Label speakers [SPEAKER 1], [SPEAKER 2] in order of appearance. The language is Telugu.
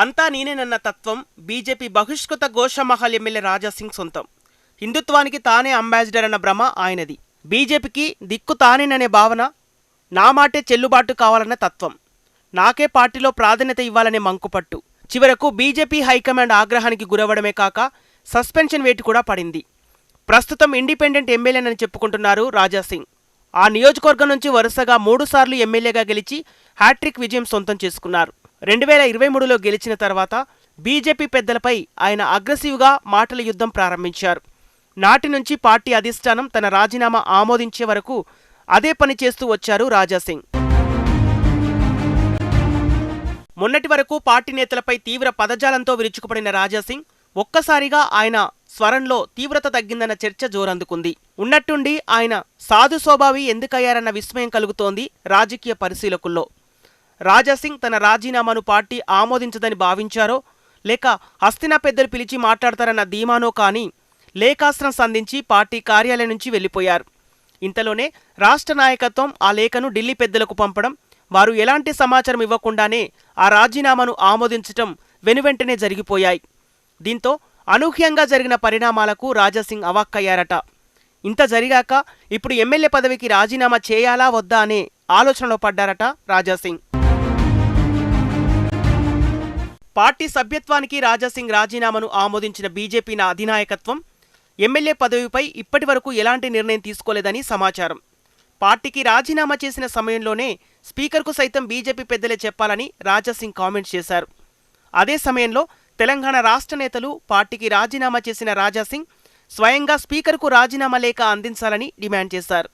[SPEAKER 1] అంతా నేనేనన్న తత్వం బీజేపీ బహిష్కృత ఘోషమహల్ ఎమ్మెల్యే రాజాసింగ్ సొంతం. హిందుత్వానికి తానే అంబాసిడర్ అన్న భ్రమ ఆయనది. బీజేపీకి దిక్కు తానేననే భావన నా మాటే చెల్లుబాటు కావాలన్న తత్వం. నాకే పార్టీలో ప్రాధాన్యత ఇవ్వాలనే మంకుపట్టు. చివరకు బీజేపీ హైకమాండ్ ఆగ్రహానికి గురవడమే కాక సస్పెన్షన్ వేటు కూడా పడింది. ప్రస్తుతం ఇండిపెండెంట్ ఎమ్మెల్యేనని చెప్పుకుంటున్నారు రాజాసింగ్. ఆ నియోజకవర్గం నుంచి వరుసగా మూడుసార్లు ఎమ్మెల్యేగా గెలిచి హ్యాట్రిక్ విజయం సొంతం చేసుకున్నారు. రెండు వేల ఇరవై మూడులో గెలిచిన తర్వాత బీజేపీ పెద్దలపై ఆయన అగ్రెసివ్గా మాటల యుద్ధం ప్రారంభించారు. నాటి నుంచి పార్టీ అధిష్టానం తన రాజీనామా ఆమోదించే వరకు అదే పని చేస్తూ వచ్చారు రాజాసింగ్. మొన్నటి వరకు పార్టీ నేతలపై తీవ్ర పదజాలంతో విరుచుకుపడిన రాజాసింగ్ ఒక్కసారిగా ఆయన స్వరంలో తీవ్రత తగ్గిందన్న చర్చ జోరందుకుంది. ఉన్నట్టుండి ఆయన సాధు స్వభావి ఎందుకయ్యారన్న విస్మయం కలుగుతోంది రాజకీయ పరిశీలకుల్లో. రాజాసింగ్ తన రాజీనామాను పార్టీ ఆమోదించదని భావించారో లేక హస్తినా పెద్దలు పిలిచి మాట్లాడతారన్న ధీమానో కానీ లేఖాస్త్రం సంధించి పార్టీ కార్యాలయం నుంచి వెళ్ళిపోయారు. ఇంతలోనే రాష్ట్ర నాయకత్వం ఆ లేఖను ఢిల్లీ పెద్దలకు పంపడం వారు ఎలాంటి సమాచారం ఇవ్వకుండానే ఆ రాజీనామాను ఆమోదించటం వెనువెంటనే జరిగిపోయాయి. దీంతో అనూహ్యంగా జరిగిన పరిణామాలకు రాజాసింగ్ అవాక్కయ్యారట. ఇంత జరిగాక ఇప్పుడు ఎమ్మెల్యే పదవికి రాజీనామా చేయాలా వద్దా అనే ఆలోచనలో పడ్డారట రాజాసింగ్. పార్టీ సభ్యత్వానికి రాజాసింగ్ రాజీనామాను ఆమోదించిన బీజేపీ నా అధినాయకత్వం ఎమ్మెల్యే పదవిపై ఇప్పటి వరకు ఎలాంటి నిర్ణయం తీసుకోలేదని సమాచారం. పార్టీకి రాజీనామా చేసిన సమయంలోనే స్పీకర్కు సైతం బీజేపీ పెద్దలే చెప్పాలని రాజాసింగ్ కామెంట్ చేశారు. అదే సమయంలో తెలంగాణ రాష్ట్ర నేతలు పార్టీకి రాజీనామా చేసిన రాజాసింగ్ స్వయంగా స్పీకర్కు రాజీనామా లేఖ అందించాలని డిమాండ్ చేశారు.